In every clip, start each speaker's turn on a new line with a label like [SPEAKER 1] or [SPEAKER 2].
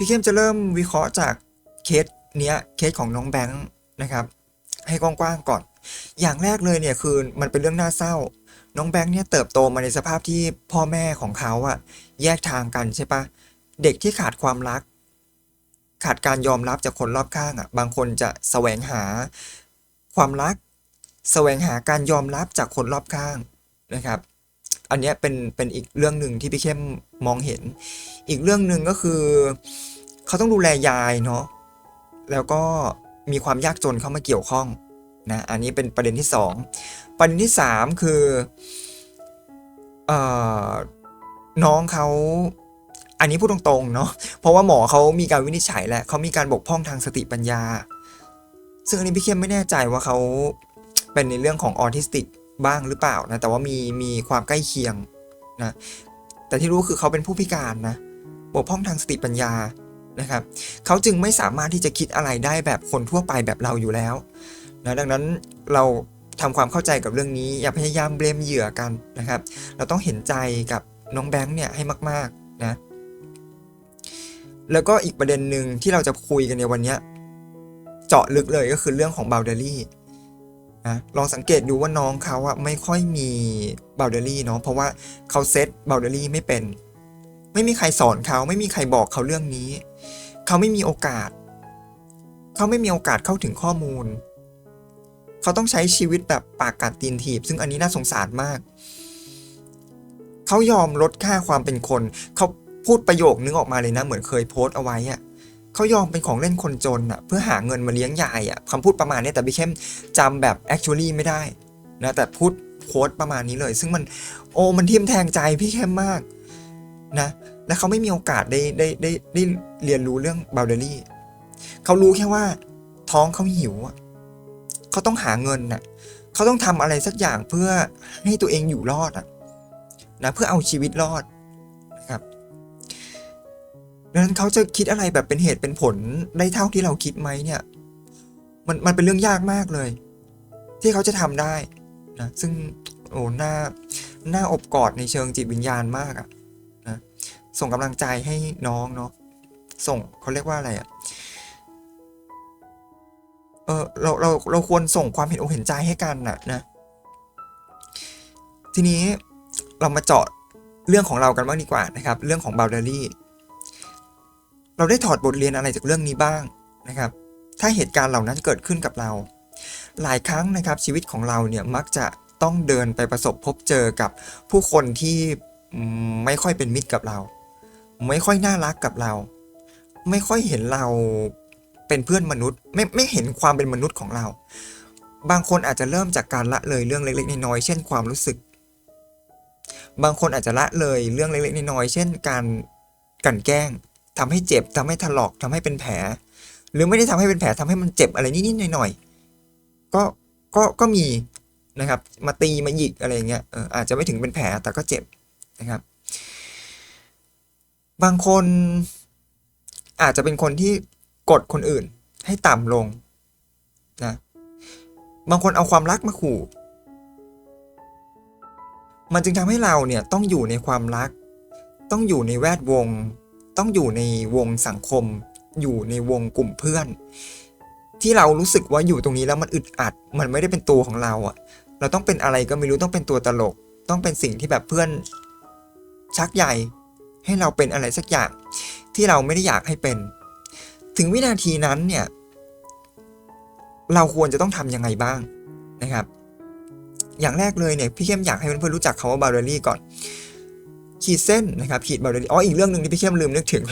[SPEAKER 1] พี่เข้มจะเริ่มวิเคราะห์จากเคสเนี้ยเคสของน้องแบงค์นะครับ ให้กว้างๆก่อน อย่างแรกเลยเนี่ยคือมันเป็นเรื่องน่าเศร้า น้องแบงค์เนี่ยเติบโตมาในสภาพที่พ่อแม่ของเขาอะแยกทางกันใช่ปะเด็กที่ขาดความรัก ขาดการยอมรับจากคนรอบข้างอะบางคนจะแสวงหาความรัก แสวงหาการยอมรับจากคนรอบข้างนะครับ อันนี้เป็นเป็นอีกเรื่องหนึ่งที่พี่เข้มมองเห็น อีกเรื่องหนึ่งก็คือ เขาต้องดูแลยายเนาะแล้วก็มีความยากจนเข้ามาเกี่ยวข้องนะอันนี้เป็นประเด็นที่สองประเด็นที่สามคือเอ่อน้องเขาอันนี้พูดตรงๆเนาะเพราะว่าหมอเขามีการวินิจฉัยแล้วเขามีการบกพร่องทางสติปัญญา ซึ่งอันนี้พี่เข้มไม่แน่ใจว่าเขาเป็นในเรื่องของออทิสติก บ้างหรือเปล่านะแต่ว่ามีมีความใกล้เคียงนะแต่ที่รู้คือเขาเป็นผู้พิการนะบกพร่องทางสติปัญญานะครับเขาจึงไม่สามารถที่จะคิดอะไรได้แบบคนทั่วไปแบบเราอยู่แล้วนะดังนั้นเราทำความเข้าใจกับเรื่องนี้ อย่าพยายามเบลมเหยื่อกันนะครับ เราต้องเห็นใจกับน้องแบงค์เนี่ยให้มากๆนะแล้วก็อีกประเด็นหนึ่งที่เราจะคุยกันในวันนี้เจาะลึกเลยก็คือเรื่องของบ o วเดอรี่ ลองสังเกตดูว่าน้องเขาอะไม่ค่อยมีบ o วเดอรี่เนาะเพราะว่าเขาเซตบ o วเดอรี่ไม่เป็น ไม่มีใครสอนเขาไม่มีใครบอกเขาเรื่องนี้ เขาไม่มีโอกาส เขาไม่มีโอกาสเข้าถึงข้อมูล เขาต้องใช้ชีวิตแบบปากกัดตีนถีบ ซึ่งอันนี้น่าสงสารมาก เขายอมลดค่าความเป็นคน เขาพูดประโยคนึงออกมาเลยนะ เหมือนเคยโพสต์เอาไว้อะ เขายอมเป็นของเล่นคนจนอะเพื่อหาเงินมาเลี้ยงยายอะคำพูดประมาณนี้แต่พี่เข้มจำแบบ actually ไม่ได้นะแต่พูดโค้ดประมาณนี้เลย ซึ่งมันโอ้มันทิ่มแทงใจพี่เข้มมากนะและเขาไม่มีโอกาสได้ได้ได้ได้เรียนรู้เรื่องบ o วเดอรี่เขารู้แค่ว่า ท้องเขาหิวอะเขาต้องหาเงินน่ะเขาต้องทำอะไรสักอย่างเพื่อให้ตัวเองอยู่รอดอะนะเพื่อเอาชีวิตรอด ดังนั้นเขาจะคิดอะไรแบบเป็นเหตุเป็นผลได้เท่าที่เราคิดไหมเนี่ย มันมันเป็นเรื่องยากมากเลย ที่เขาจะทำได้นะซึ่งโอ้หน้าหน้าอบกอดในเชิงจิตวิญญาณมากอะนะส่งกำลังใจให้น้องเนาะส่งเขาเรียกว่าอะไรอะเออเราเราเราควรส่งความเห็นอกเห็นใจให้กันน่ะนะ ทีนี้เรามาเจาะเรื่องของเรากันบ้างดีกว่านะครับ เรื่องของบ o วเดอรี่ เราได้ถอดบทเรียนอะไรจากเรื่องนี้บ้างนะครับ ถ้าเหตุการณ์เหล่านั้นเกิดขึ้นกับเรา หลายครั้งนะครับชีวิตของเราเนี่ยมักจะต้องเดินไปประสบพบเจอกับผู้คนที่ไม่ค่อยเป็นมิตรกับเรา ไม่ค่อยน่ารักกับเรา ไม่ค่อยเห็นเราเป็นเพื่อนมนุษย์ ไม่ไม่เห็นความเป็นมนุษย์ของเรา บางคนอาจจะเริ่มจากการละเลยเรื่องเล็กๆน้อยๆเช่นความรู้สึก บางคนอาจจะละเลยเรื่องเล็กๆน้อยๆเช่น การกลั่นแกล้ง ทำให้เจ็บทำให้ถลอกทำให้เป็นแผล หรือไม่ได้ทำให้เป็นแผลทำให้มันเจ็บอะไรนิดๆหน่อยๆก็ก็ก็มีนะครับมาตีมาหยิกอะไรอย่างเงี้ยอาจจะไม่ถึงเป็นแผลแต่ก็เจ็บนะครับ บางคนอาจจะเป็นคนที่กดคนอื่นให้ต่ำลงนะบางคนเอาความรักมาขู่ มันจึงทำให้เราเนี่ยต้องอยู่ในความรัก ต้องอยู่ในแวดวง ต้องอยู่ในวงสังคม อยู่ในวงกลุ่มเพื่อน ที่เรารู้สึกว่าอยู่ตรงนี้แล้วมันอึดอัด มันไม่ได้เป็นตัวของเราอะเราต้องเป็นอะไรก็ไม่รู้ต้องเป็นตัวตลก ต้องเป็นสิ่งที่แบบเพื่อนชักใยให้เราเป็นอะไรสักอย่างที่เราไม่ได้อยากให้เป็น ถึงวินาทีนั้นเนี่ย เราควรจะต้องทำยังไงบ้างนะครับ อย่างแรกเลยเนี่ยพี่เข้มอยากให้เพื่อนๆรู้จักคำว่าบา u เ a อรี่ก่อน ขีดเส้นนะครับขีดบา u เ a อรี่อ๋ออีกเรื่องหนึ่งที่พี่เข้มลืมนึกถึง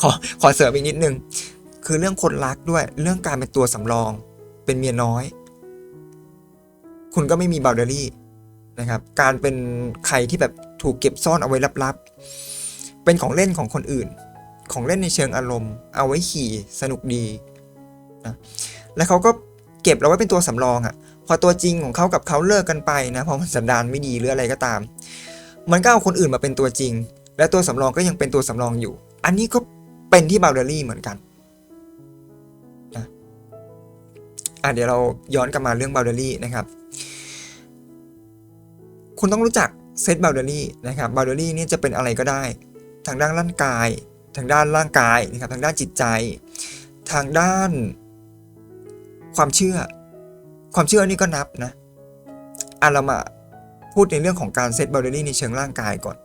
[SPEAKER 1] ขอขอเสริมอีกนิดนึง คือเรื่องคนรักด้วยเรื่องการเป็นตัวสำรอง เป็นเมียน้อย คุณก็ไม่มีบา u เ a อรี่นะครับการเป็นใครที่แบบถูกเก็บซ่อนเอาไว้ลับๆ เป็นของเล่นของคนอื่น ของเล่นในเชิงอารมณ์ เอาไว้ขี่สนุกดีนะแล้วเขาก็เก็บเราไว้เป็นตัวสำรองอะ่ะพอตัวจริงของเขากับเขาเลิกกันไปนะเพราะมันสันดานไม่ดีหรืออะไรก็ตาม มันก็เอาคนอื่นมาเป็นตัวจริง และตัวสำรองก็ยังเป็นตัวสำรองอยู่ อันนี้ก็เป็นที่บา u เ a อรี่เหมือนกันนะอะเดี๋ยวเราย้อนกลับมาเรื่องบา u เ a อรี่นะครับ คุณต้องรู้จักเซตบา u เ a อรี่นะครับบา u เ a อรี่นี่จะเป็นอะไรก็ได้ ทางด้านร่างกาย ทางด้านร่างกายนะครับทางด้านจิตใจ ทางด้าน ความเชื่อ ความเชื่อนี่ก็นับนะอะเรามา พูดในเรื่องของการเซตบ o เ d อรี่ในเชิงร่างกายก่อน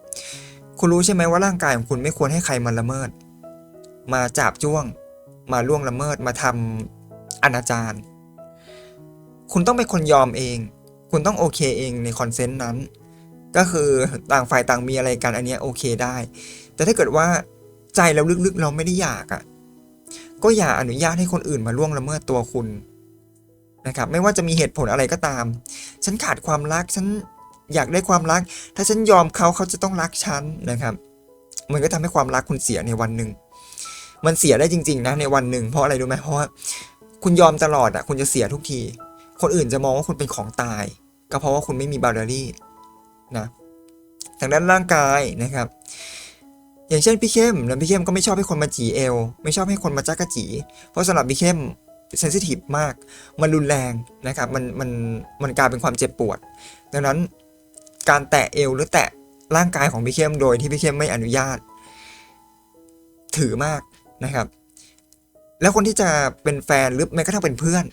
[SPEAKER 1] คุณรู้ใช่ไหมว่าร่างกายของคุณไม่ควรให้ใครมาละเมิด มาจับจ้วง มาล่วงละเมิด มาทำอนาจารคุณต้องเป็นคนยอมเอง คุณต้องโอเคเองในคอนเซนต์นั้น ก็คือต่างฝ่ายต่างมีอะไรกันอันนี้โอเคได้ แต่ถ้าเกิดว่าใจเราลึกๆเราไม่ได้อยากอะ่ะ ก็อย่าอนุญาตให้คนอื่นมาล่วงละเมิดตัวคุณนะครับไม่ว่าจะมีเหตุผลอะไรก็ตาม ฉันขาดความรัก ฉัน อยากได้ความรัก ถ้าฉันยอมเขาเขาจะต้องรักฉันนะครับ มันก็ทำให้ความรักคุณเสียในวันหนึ่ง มันเสียได้จริง ๆ นะในวันหนึ่งเพราะอะไรรู้ไหมเพราะว่าคุณยอมตลอดอะ่ะ คุณจะเสียทุกที คนอื่นจะมองว่าคุณเป็นของตาย ก็เพราะว่าคุณไม่มีบาร์รี่นะทางด้านร่างกายนะครับ อย่างเช่นพี่เข้มนะพี่เข้มก็ไม่ชอบให้คนมาจีเอวไม่ชอบให้คนมาจักกะจี เพราะสำหรับพี่เข้มเซนซิทีฟมาก มันรุนแรงนะครับ มัน มัน มันกลายเป็นความเจ็บปวด ดังนั้น การแตะเอวหรือแตะร่างกายของพี่เข้มโดยที่พี่เข้มไม่อนุญาต ถือมากนะครับ แล้วคนที่จะเป็นแฟนหรือแม้กระทั่งเป็นเพื่อน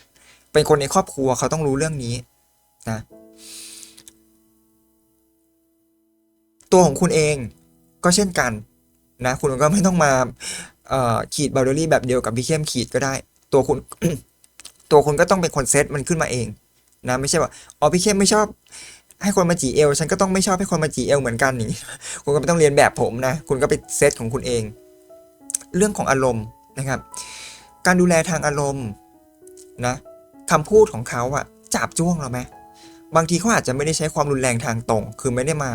[SPEAKER 1] เป็นคนในครอบครัวเขาต้องรู้เรื่องนี้นะตัวของคุณเองก็เช่นกันนะคุณก็ไม่ต้องมาขีดบาร์เดอรี่แบบเดียวกับพี่เข้มขีดก็ได้ ตัวคุณตัวคุณก็ต้องเป็นคนเซตมันขึ้นมาเองนะไม่ใช่ว่าอ๋อพี่เข้มไม่ชอบ ให้คนมาจีเอลฉันก็ต้องไม่ชอบให้คนมาจีเอลเหมือนกันนี้คุณก็ไม่ต้องเรียนแบบผมนะ คุณก็ไปเซตของคุณเอง เรื่องของอารมณ์นะครับ การดูแลทางอารมณ์นะคำพูดของเขาอะจับจ้วงเราไหมบางทีเขาอาจจะไม่ได้ใช้ความรุนแรงทางตรง คือไม่ได้มา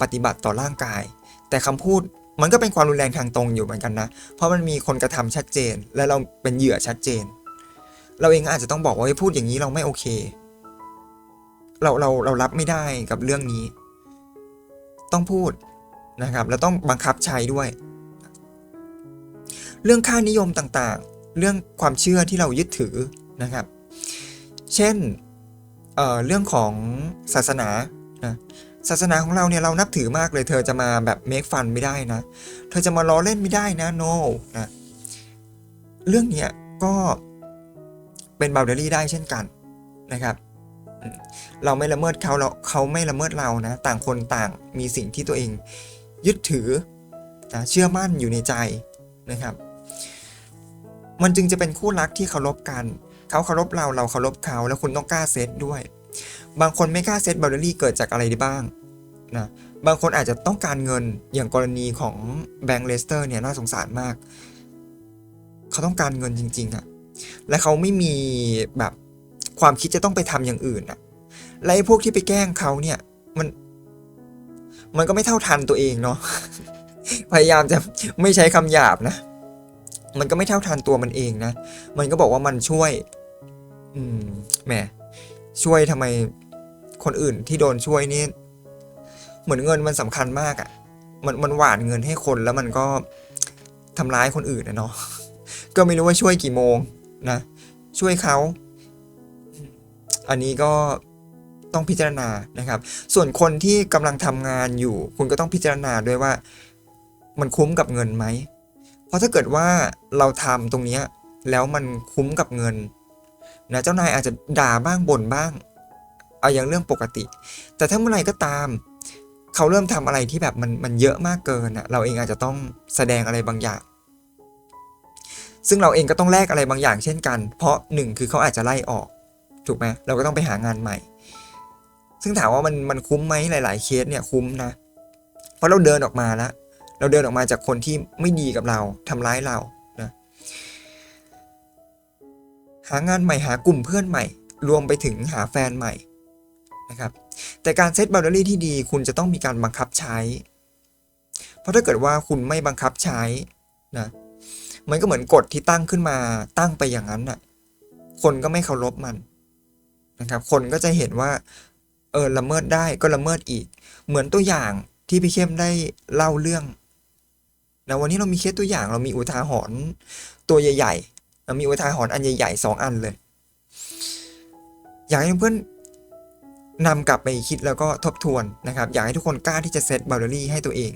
[SPEAKER 1] ปฏิบัติต่อร่างกาย แต่คำพูดมันก็เป็นความรุนแรงทางตรงอยู่เหมือนกันนะ เพราะมันมีคนกระทำชัดเจน และเราเป็นเหยื่อชัดเจน เราเองอาจจะต้องบอกว่าเฮ้พูดอย่างนี้เราไม่โอเค เราเราเรารับไม่ได้กับเรื่องนี้ ต้องพูดนะครับ แล้วต้องบังคับใช้ด้วย เรื่องค่านิยมต่างๆ เรื่องความเชื่อที่เรายึดถือนะครับ เช่นเเรื่องของศาสนานะศาสนาของเราเนี่ยเรานับถือมากเลย เธอจะมาแบบเมคฟันไม่ได้นะ เธอจะมาล้อเล่นไม่ได้นะ no นะเรื่องเนี้ยก็เป็นบา u เดอรี่ได้เช่นกันนะครับ เราไม่ละเมิดเขาเราเขาไม่ละเมิดเรานะ ต่างคนต่างมีสิ่งที่ตัวเอง ยึดถือนะเชื่อมั่นอยู่ในใจนะครับ มันจึงจะเป็นคู่รักที่เคารพกันเขาเคารพเราเราเคารพเขาแล้วคุณต้องกล้าเซตด้วย บางคนไม่กล้าเซตบ o ล d รี่เกิดจากอะไรได้บ้างนะบางคนอาจจะต้องการเงินอย่างกรณีของแบงค์เลสเตอร์เนี่ยน่าสงสารมาก เขาต้องการเงินจริง ๆอะและเขาไม่มีแบบ ความคิดจะต้องไปทำอย่างอื่นอะและไอ้พวกที่ไปแกล้งเขาเนี่ย มัน มันก็ไม่เท่าทันตัวเองเนาะพยายามจะไม่ใช้คำหยาบนะ มันก็ไม่เท่าทันตัวมันเองนะ มันก็บอกว่ามันช่วย อืมแหมช่วยทำไมคนอื่นที่โดนช่วยนี่เหมือนเงินมันสำคัญมากอะ่ะ มันมันหวานเงินให้คนแล้วมันก็ทำร้ายคนอื่นนะเนาะก็ไม่รู้ว่าช่วยกี่โมงนะ ช่วยเขา อันนี้ก็ต้องพิจารณานะครับ ส่วนคนที่กำลังทำงานอยู่ คุณก็ต้องพิจารณาด้วยว่า มันคุ้มกับเงินไหม เพราะถ้าเกิดว่าเราทำตรงเนี้ยแล้วมันคุ้มกับเงินนะเจ้านายอาจจะด่าบ้างบ่นบ้าง เอาอย่างเรื่องปกติ แต่ถ้าเมื่อไหร่ก็ตาม เขาเริ่มทำอะไรที่แบบมันมันเยอะมากเกินอะเราเองอาจจะต้องแสดงอะไรบางอย่าง ซึ่งเราเองก็ต้องแลกอะไรบางอย่างเช่นกัน เพราะหนึ่งคือเขาอาจจะไล่ออก ถูกไหมเราก็ต้องไปหางานใหม่ ซึ่งถามว่ามันมันคุ้มไหมหลาย ๆ เคสเนี่ยคุ้มนะ เพราะเราเดินออกมาแล้วเราเดินออกมาจากคนที่ไม่ดีกับเราทำร้ายเรานะหางานใหม่หากลุ่มเพื่อนใหม่ รวมไปถึงหาแฟนใหม่นะครับแต่การเซตบ o ล d อรี่ที่ดีคุณจะต้องมีการบังคับใช้ เพราะถ้าเกิดว่าคุณไม่บังคับใช้นะมันก็เหมือนกฎที่ตั้งขึ้นมาตั้งไปอย่างนั้นน่ะคนก็ไม่เคารพมัน นะครับ คนก็จะเห็นว่า เออละเมิดได้ก็ละเมิดอีก เหมือนตัวอย่างที่พี่เข้มได้เล่าเรื่องนะวันนี้เรามีเคสตัวอย่างเรามีอุทาหรณ์ตัวใหญ่ๆเรามีอุทาหรณ์อันใหญ่ๆสองอันเลย อยากให้เพื่อนนำกลับไปคิดแล้วก็ทบทวนนะครับ อยากให้ทุกคนกล้าที่จะเซตบ o ล d อรี่ให้ตัวเอง